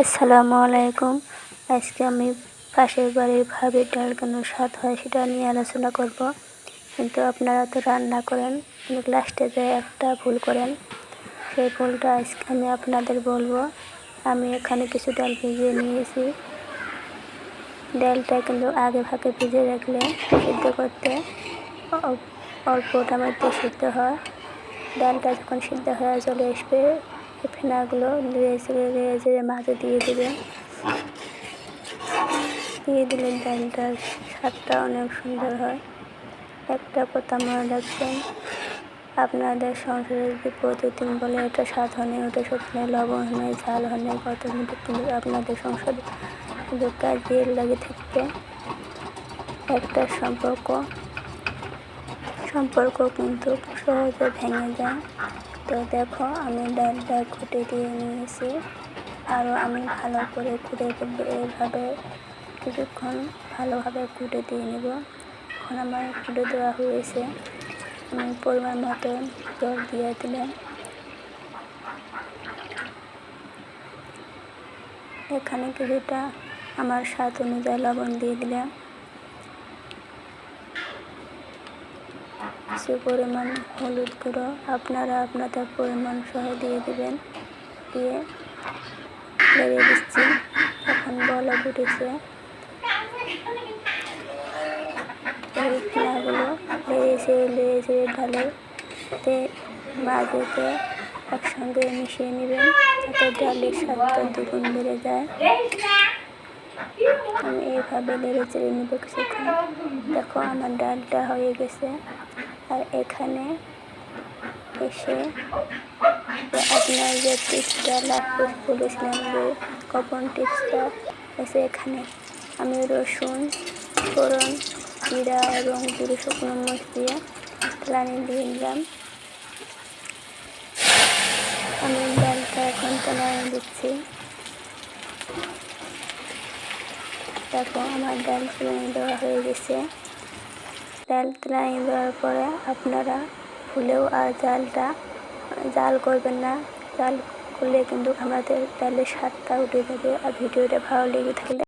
আসসালামু আলাইকুম। আজকে আমি পাশের বাড়ির ভাবির ডাল কেন স্বাদ হয় সেটা নিয়ে আলোচনা করব। কিন্তু আপনারা তো রান্না করেন, কিন্তু লাস্টে যে একটা ভুল করেন, সেই ভুলটা আজকে আমি আপনাদের বলব। আমি এখানে কিছু ডাল ভিজিয়ে নিয়েছি। ডালটা কিন্তু আগে ভাগে ভিজে রাখলে সিদ্ধ করতে অল্পটার মধ্যে সিদ্ধ হয়। ডালটা যখন সিদ্ধ হয়ে চলে আসবে ফেনাগুলো মাঝে দিয়ে দেবে। দিয়ে দিলে ডালটার স্বাদটা অনেক সুন্দর হয়। একটা কথা মনে রাখবেন, আপনাদের সংসারে যদি প্রতিদিন বলে এটা স্বাদ হনে ওটা সত্যি লবণ হনে ঝাল হনে কত কিন্তু কিন্তু আপনাদের সংসারে কাজে লাগে থাকবে। একটা সম্পর্ক সম্পর্ক কিন্তু সহজে ভেঙে যায়। তো দেখো, আমি ডালটা ঘুটে দিয়ে নিয়েছি। আরও আমি ভালো করে দেবো, এইভাবে কিছুক্ষণ ভালোভাবে ঘুটে দিয়ে নেব। এখন আমার ঘুটে দেওয়া হয়েছে। আমি পরিমাণ মতো জল দিয়ে দিলাম। এখানে কিছুটা আমার স্বাদ অনুযায়ী লবণ দিয়ে দিলাম। কিছু পরিমাণ হলুদ গুঁড়ো আপনারা আপনাদের পরিমাণ সহ দিয়ে দেবেন। দিয়ে লেগে দিচ্ছি। এখন বলে উঠেছে। ফেনাগুলো লেগেছে লেগেছে ডালেতে মাঝেতে একসঙ্গে মিশিয়ে নেবেন। যাতে ডালের স্বাদটা দুগুণ বেড়ে যায়। আমি এইভাবে নেড়ে চেড়ে নেব কিছুক্ষণ। দেখো আমার ডালটা হয়ে গেছে। আর এখানে এসে আপনার যে টিপসটা লাস্টে বলেছিলাম যে কপন টিপসটা এসে এখানে আমি রসুন, ফোড়ন, জিরা, এবং জিরে শুকনো মরিচ দিয়ে প্লানি দিয়ে নিলাম। আমি ডালটা এখন তেলানি দিচ্ছি। দেখো, আমার ডাল তেলানি দেওয়া হয়ে গেছে। ডাল তেলানি দেওয়ার পরে আপনারা ভুলেও আর জালটা, জাল করবেন না। জাল করলে কিন্তু আমাদের ডালের স্বাদটা উঠে যাবে। আর ভিডিওটা ভালো লেগে থাকলে